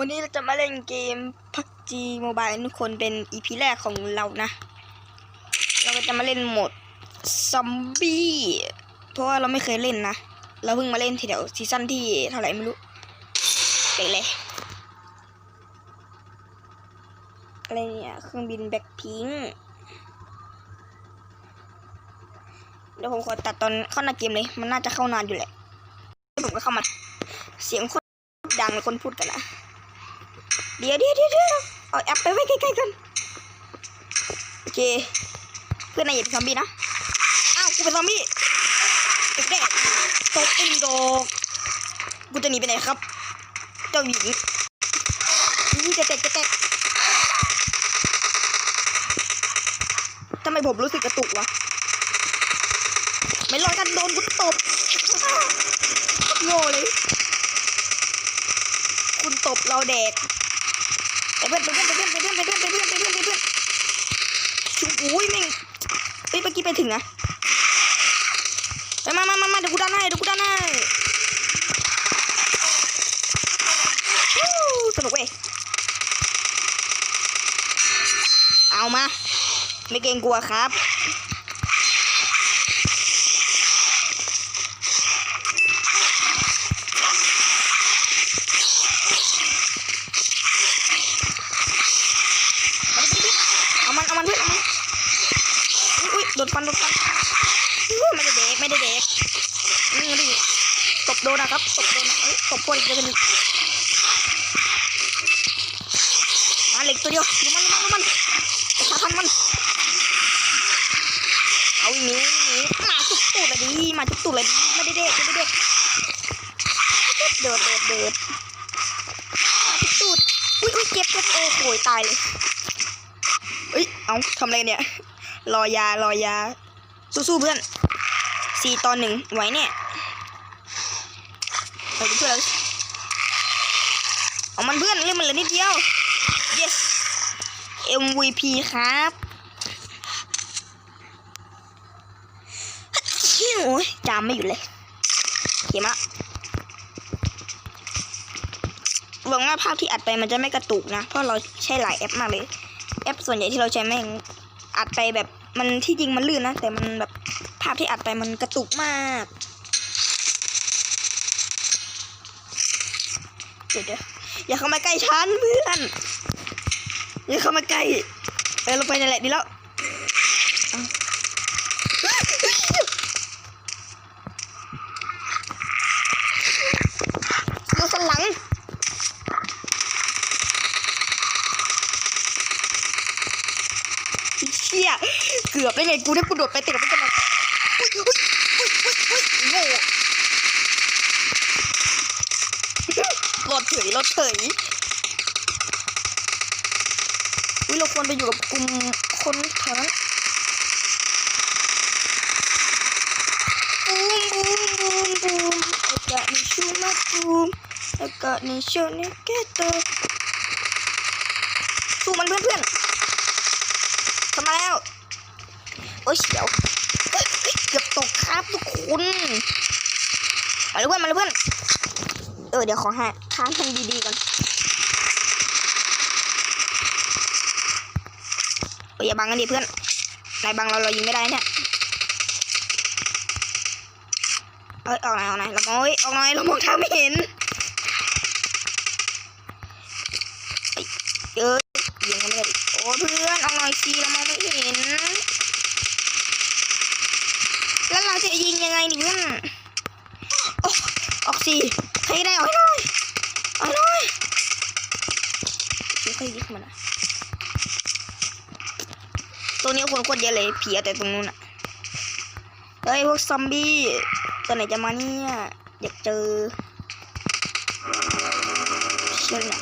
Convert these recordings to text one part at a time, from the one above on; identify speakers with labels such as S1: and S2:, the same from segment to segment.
S1: วันนี้เราจะมาเล่นเกม PUBG Mobile ทุกคนเป็น EP แรกของเรานะ เราก็จะมาเล่นโหมดซอมบี้เพราะว่าเราไม่เคยเล่นนะ เราเพิ่งมาเล่นทีเดียวซีซั่นที่เท่าไหร่ไม่รู้ไปเลยอะไรเนี่ยเครื่องบินแบ็คพิงเดี๋ยวผมขอตัดตอนเข้าหน้าเกมเลย มันน่าจะเข้านานอยู่แหละผมก็เข้ามาเสียงคนดังคนพูดกันนะ เดี๋ยวเดี๋ยวเดี๋ยวเดียวเอาแอปไปไว้ใกล้ๆกันโอเคเพื่อนนายอย่าเป็นซอมบี้นะอ้าวกูเป็นซอมบี้เด็กแน่ตบอินโดกกูจะหนีไปไหนครับ เจ้าหญิงนี่จะแตกจะแตกทำไมผมรู้สึกกระตุกวะไม่รอกันโดนกูตบโง่เลย คุณตบเราแดก ไปเพื่อนไปเพื่อนไปเพื่อนไปเพื่อนไปเพื่อนไปเพื่อนไปเพื่อนไปเพื่อนชุบอุ้ยแม่งเฮ้ยเมื่อกี้ไปถึงนะไปมามามามาเดี๋ยวกูด้านให้เดี๋ยวกูด้านให้สนุกเว้ยเอามา ไม่เกรงกลัวครับ เอามันเอามันเพื่อนเอามันอุ้ยอุ้ยโดนฟันโดนฟันอุ้ยไม่ได้เด็กไม่ได้เด็กนี่มาดิตบ โดนนะครับตบโดนเอ้ยตบโคนอีกเดือนหนึ่งมาเหล็กตัวเดียวดูมันดูมันดูมันประชาทันมันเอาอีหนีหนีมาจุกตูดเลยดิมาจุกตูดเลยดิไม่ได้เด็กไม่ได้เด็กเดือดเดือดเดือดมาจุกตูดอุ้ยอุ้ยเจ็บเจ็บโอ้โหตายเลยเอ้ยเอาทำอะไรเนี่ยรอยารอยาสู้ๆเพื่อนสี่ตอนหนึ่งไหวเนี่ย เพื่อนเอามันเพื่อนเล่นมันเลือนิดเดียว yes MVP ครับโอ้ยจำไม่อยู่เลยเขียมาหวังว่าภาพที่อัดไปมันจะไม่กระตุกนะ เพราะเราใช้หลายแอปมากเลย แอปส่วนใหญ่ที่เราใช้แม่งอัดไปแบบมันที่จริงมันลื่นนะ แต่มันแบบภาพที่อัดไปมันกระตุกมาก เดี๋ยวอย่าเข้ามาใกล้ฉันเพื่อนอย่าเข้ามาใกล้เออลงไปนั่นแหละดีแล้วเอาสันหลังเชี่ยเกือบได้ไงกูได้กูโดดไปติดกับมันกันเลยโง่รถ เฉยรถเฉยอุ้ยเราควรไปอยู่กับกลุ่มคนแถวนั้นบูมบูมบูมบูมอากาศในชูมาบูมอากาศในชูนี่แกโตสู้มันเพื่อนเพื่อนๆทำมาแล้ว โอ้ยเฉียวเกือบตกครับทุกคน มาเลยเพื่อนมาเลยเพื่อน ออเดี๋ยวขอหาค้างทางดีๆก่อนเอออย่าบังกันดิเพื่อนนายบังเราเรายิงไม่ได้เนี่ยเอ้ยออกหน่อยออกหน่อยเรามองเอ้ยออกหน่อยเรามองทางไม่เห็นเอ้ยเอ้ยยิงกันไม่ได้โอ้เพื่อนออกหน่อยสิเรามองไม่เห็น แล้วเราจะยิงยังไงนี่เพื่อนอออกสิ ใครได้เอาให้หน่อยเอาให้หน่อยค่อยยิงมันนะตัวนี้คนโคตรเยอะเลยผีเอาแต่ตรงนู้นอะเฮ้ยพวกซอมบี้ตัวไหนจะมาเนี่ยอยากเจอเชื่อเนี่ย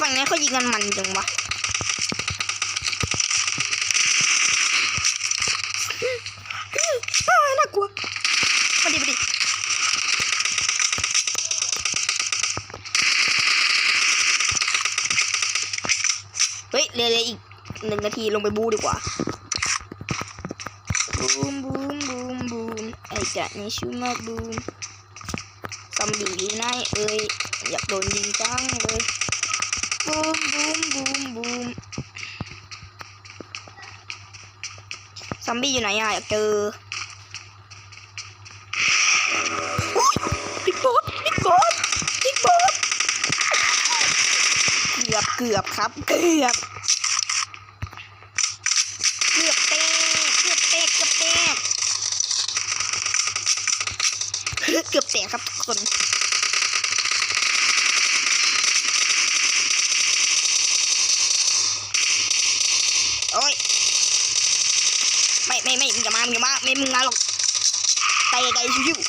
S1: ฝั่งนี้เขายิงกันมันจังวะ อ้าวน่ากลัวมาดิมาดิเฮ้ยเร็วๆอีกหนึ่ งนาทีลงไปบูดีกว่าบูมบูมบูมบูมไอ้กะนี่ชูมาบูมซอมบี้อยู่ไหนเอ้ยอยากโดนยิงจังเลยบูมบูมบูมบูมซอมบี้อยู่ไหนอะอยากเจออุ๊ยบิ๊กบอสบิ๊กบอสบิ๊กบอสเกือบเกือบครับเกือบเกือบแตกเกือบแตกเกือบแตก ครับทุกคนโอ้ยไม่ไม่ไม่มึงอย่ามามึงอย่ามาไม่มึงมาหรอกไปไกลๆชิวๆ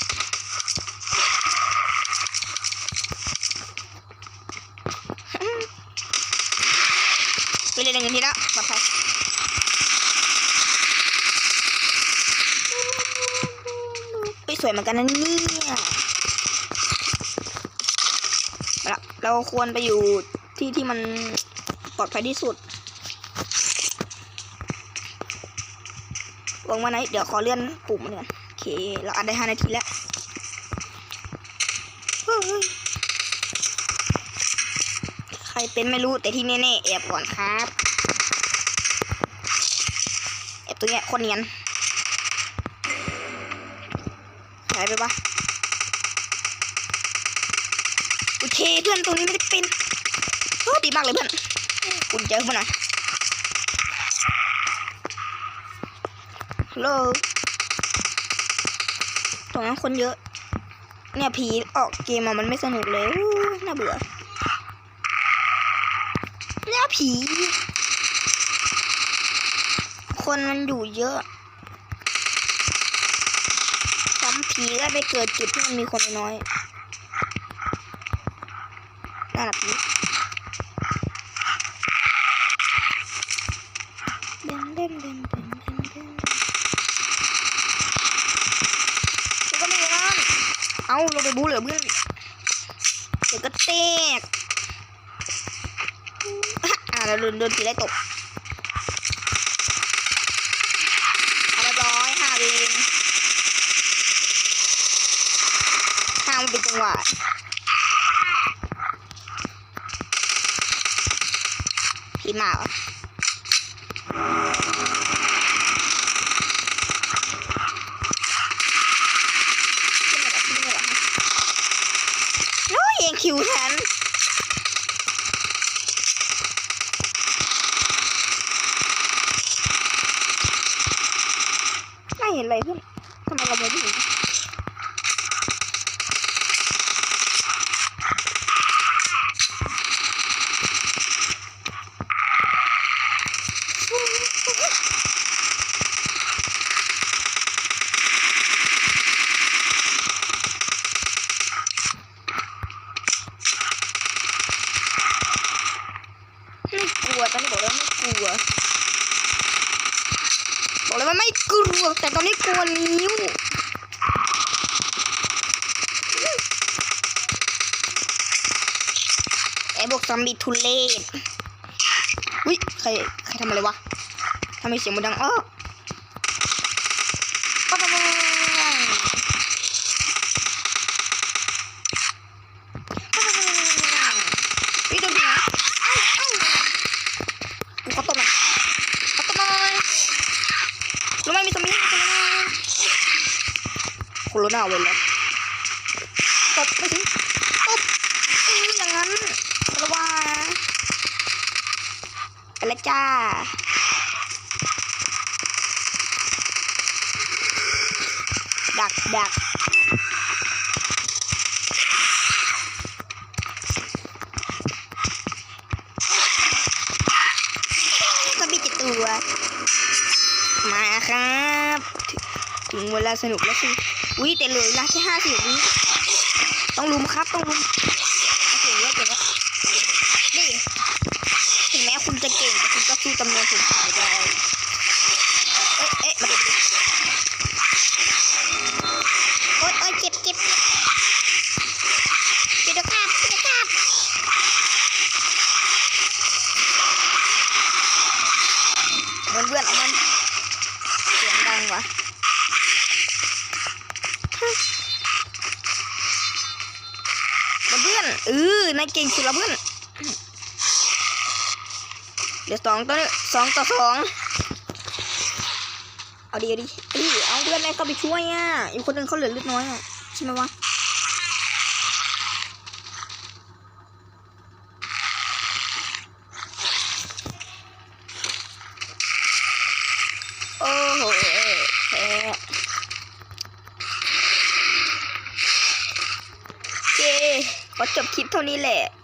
S1: ไปเล่นกันทีละปลอดภัยไป สวยเหมือนกันนะเนี่ยเราควรไปอยู่ที่ที่มันปลอดภัยที่สุดวางมาไหนเดี๋ยวขอเลื่อนปุ่มมันก่อนโอเค เราอัดได้ห้านาทีแล้วใครเป็นไม่รู้แต่ที่แน่ๆแอบก่อนครับ แอบตัวเนี้ยคนเนียนายไปปะโอเคเพื่อนตรงนี้ไม่ได้เป็นโอ้ดีมากเลยเพื่อนอุ่นใจขึ้นมหน่อยฮัลโหลตรงนั้นคนเยอะ เนี่ยผีออกเกมมันไม่สนุกเลยน่าเบื่อเนี่ยผี คนมันอยู่เยอะจำ ผีก็ไปเกิดจุดที่มันมีคนน้อยน่ารักดีเด่นเด่นเด่นเด่นเด่นเด่นกูก็ไม่ร้อนเอาลงไปบูเหลือเพื่อนเดี๋ยวก็แตกอะอ่าเราโดนโดนผีไล่ตกเอาเรียบร้อยห้าเอง ห้ามันเป็นจังหวะผีหมาเหรอขึ้นมาเหรอขึ้นมาเหรอฮะโอ้ยเองคิวฉัน ไม่เห็นอะไรเพื่อนทำไมเราไม่เห็นไม่กลัวตอนนี้บอกแลัว บอกเลยว่าไม่กลัว แต่ตอนนี้กลัวนิ้วไอ้บวกซอมบี้ทุเลศอุ้ยใครใครทำอะไรวะทำไมเสียงมันดังอ้อ โคโรนาเว้ยแล้วตบไปถึงตบอย่างนั้นระวังไปละจ้าดักดักมีเจ็ดตัว มาครับ ถึงเวลาสนุกแล้วสิอุ้ยแต่เหลือเวลาแค่ห้าสิบวิต้องลุมครับต้องลุมโอเคเยอะเกินแล้วนี่ถึงแม้คุณจะเก่งแต่คุณก็สู้จำนวนผมไม่ได้ เอ๊ะเอ๊ะมาดูมาดูโอ๊ยโอ๊ยเจ็บเจ็บเจ็บเจ็บนะครับเจ็บนะครับเหมือนเพื่อนเอามัน เสียงดังวะฮะ เออนายเก่งสุดละเพื่อนเดี๋ยวสองต่อหนึ่งสองต่อสองเอาดีเอาดีเอ้ยเอาเพื่อนนายเข้าไปช่วยอะอีกคนหนึ่งเขาเหลือเลือดน้อยอะใช่ไหมวะโอ้โหแพ้ โอเ